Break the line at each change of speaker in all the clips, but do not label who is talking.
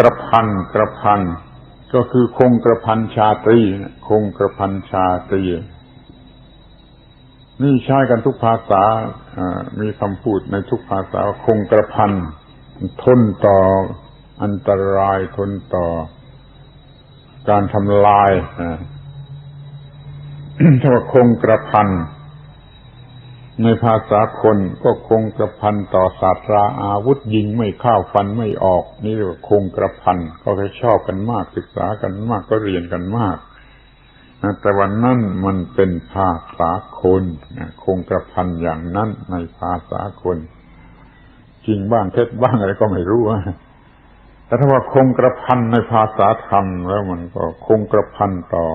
กระพันกระพันก็คือคงกระพันชาตรีคงกระพันชาตรีนี่ใช้กันทุกภาษามีคำพูดในทุกภาษาว่าคงกระพันทนต่ออันตรายทนต่อ การทำลายอ่าถ้าว่าคงกระพัน ในภาษาคนก็คงกระพันต่อศาสตราอาวุธยิงไม่เข้าฟันไม่ออก นี่เรียกว่าคงกระพันก็เคยชอบกันมากศึกษากันมากก็เรียนกันมากแต่วันนั้นมันเป็นภาษาคนคงกระพันอย่างนั้นในภาษาคนจริงบ้างเท็จบ้างอะไรก็ไม่รู้แต่ถ้าว่าคงกระพันในภาษาธรรมแล้วมันก็คงกระพันต่อ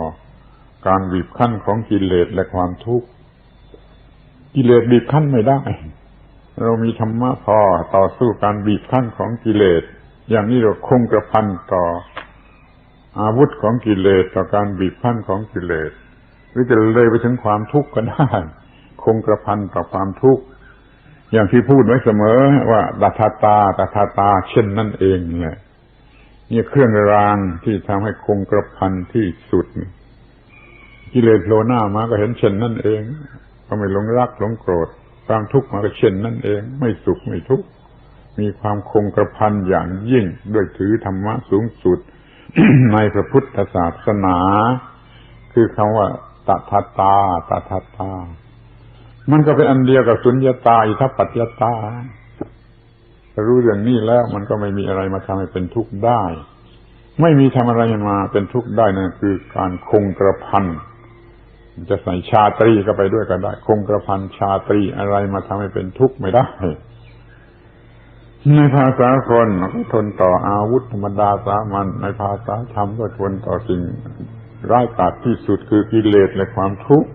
การบีบคั้นของกิเลสและความทุกข์ กิเลสบีบคั้นไม่ได้ เรามีธรรมะพอต่อสู้การบีบคั้นของกิเลส อย่างนี้เราคงกระพันต่ออาวุธของกิเลสต่อการบีบคั้นของกิเลส หรือจะเลยไปถึงความทุกข์ก็ได้ คงกระพันต่อความทุกข์อย่างที่พูดไว้เสมอว่าตถาตาตถาตา เช่นนั่นเองแหละนี่เครื่องรางที่ทำให้คงกระพันที่สุด กิเลสโลหน้ามาก็เห็นเช่นนั่นเอง ก็ไม่หลงรักหลงโกรธความทุกข์มาก็เช่นนั่นเอง ไม่สุขไม่ทุกข์มีความคงกระพันอย่างยิ่งด้วยถือธรรมะสูงสุด ในพระพุทธศาสนา คือคำว่าตถาตาตถาตา มันก็เป็นอันเดียวกับสุญญตาอิทัปปัจจตาถ้ารู้เรื่องนี้แล้วมันก็ไม่มีอะไรมาทำให้เป็นทุกข์ได้ ไม่มีทำอะไรมาเป็นทุกข์ได้นั่นคือการคงกระพัน จะใส่ชาตรีก็ไปด้วยก็ได้ คงกระพันชาตรีอะไรมาทำให้เป็นทุกข์ไม่ได้ ในภาษาคนก็ทนต่ออาวุธธรรมดาสามัญในภาษาธรรมก็ทนต่อสิ่งร้ายกาจที่สุดคือกิเลสและความทุกข์